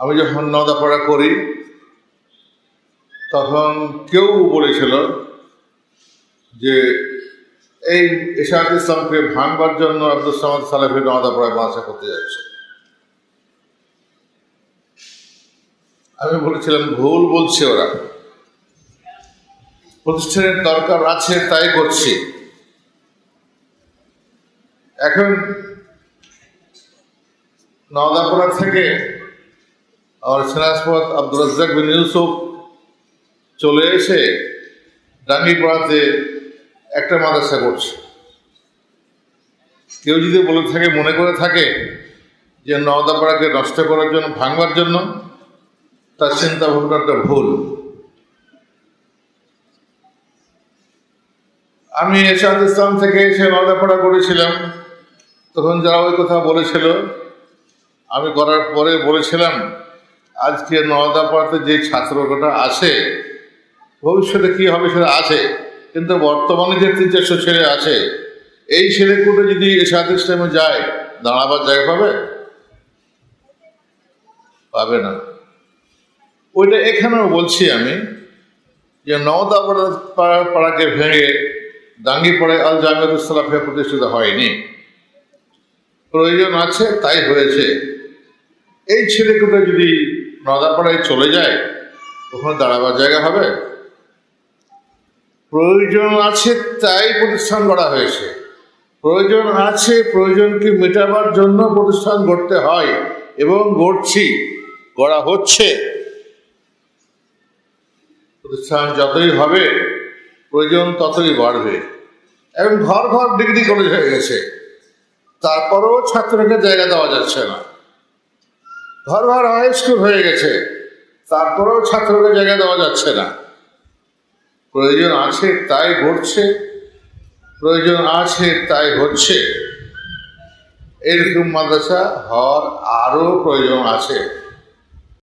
আমি যখন নদাপড়া করি, তখন কেউ বলেছিল যে, এই এশাদ ইসলামকে ভাঙবার জন্য আব্দুল সামাদ সালেফি নদাপড়ায় বাসা করতে যাচ্ছে। আমি বলেছিলাম, ভুল বলছে ওরা। প্রতিষ্ঠানের দরকার আছে, তাই করছি। এখন নওদাপুরা থেকে আমার সেনাসপদ আব্দুল রাজ্জাক বিন ইউসুফ চলে এসে ডাঙ্গিপাড়াতে একটা মাদ্রাসা করছে। কেউ যদি বলে থাকে, মনে করে থাকে যে নওদাপাড়াকে নষ্ট করার জন্য, ভাঙবার জন্য, তার চিন্তা ভাবনাটা ভুল। আমি এরশাদ ইসলাম থেকে এসে নওদাপাড়া করেছিলাম। তখন যারা ওই কথা বলেছিল, আমি করার পরে বলেছিলাম আজকে নওদাপাড়াতে যে ছাত্রটা আছে ভবিষ্যতে কি হবে সেটা আছে কিন্তু বর্তমানে যে তিন চারশো ছেলে আছে, এই ছেলেগুলো যদি এরশাদ ইসলামে যায়, দাঁড়াবার জায়গা পাবে? পাবে না। ওইটা এখানেও বলছি আমি, যে নওদাপাড়া পাড়া পাড়াকে ভেঙে দাঙ্গিপাড়ে আল জামিয়াত ইসলাফিয়া প্রতিষ্ঠিত হয়নি। প্রয়োজন আছে, তাই হয়েছে। এই ছেলেগুলো যদি নদাপাড়ায় চলে যায়, ওখানে দাঁড়াবার জায়গা হবে? প্রয়োজন আছে তাই প্রতিষ্ঠান গড়া হয়েছে। প্রয়োজন আছে প্রয়োজনকে মেটাবার জন্য প্রতিষ্ঠান গড়তে হয় এবং গড়ছি, গড়া হচ্ছে। প্রতিষ্ঠান যতই হবে, প্রয়োজন ততই বাড়বে। এবং ঘর ঘর ডিগ্রি কলেজ হয়ে গেছে। তারপরেও ছাত্রকে জায়গা দেওয়া যাচ্ছে না। ঘর ঘর হাই স্কুল হয়ে গেছে। তারপরেও ছাত্রকে জায়গা দেওয়া যাচ্ছে না। প্রয়োজন আছে, তাই ঘটছে। প্রয়োজন আছে, তাই হচ্ছে। এরকম মাদ্রাসা হওয়ার আরও প্রয়োজন আছে।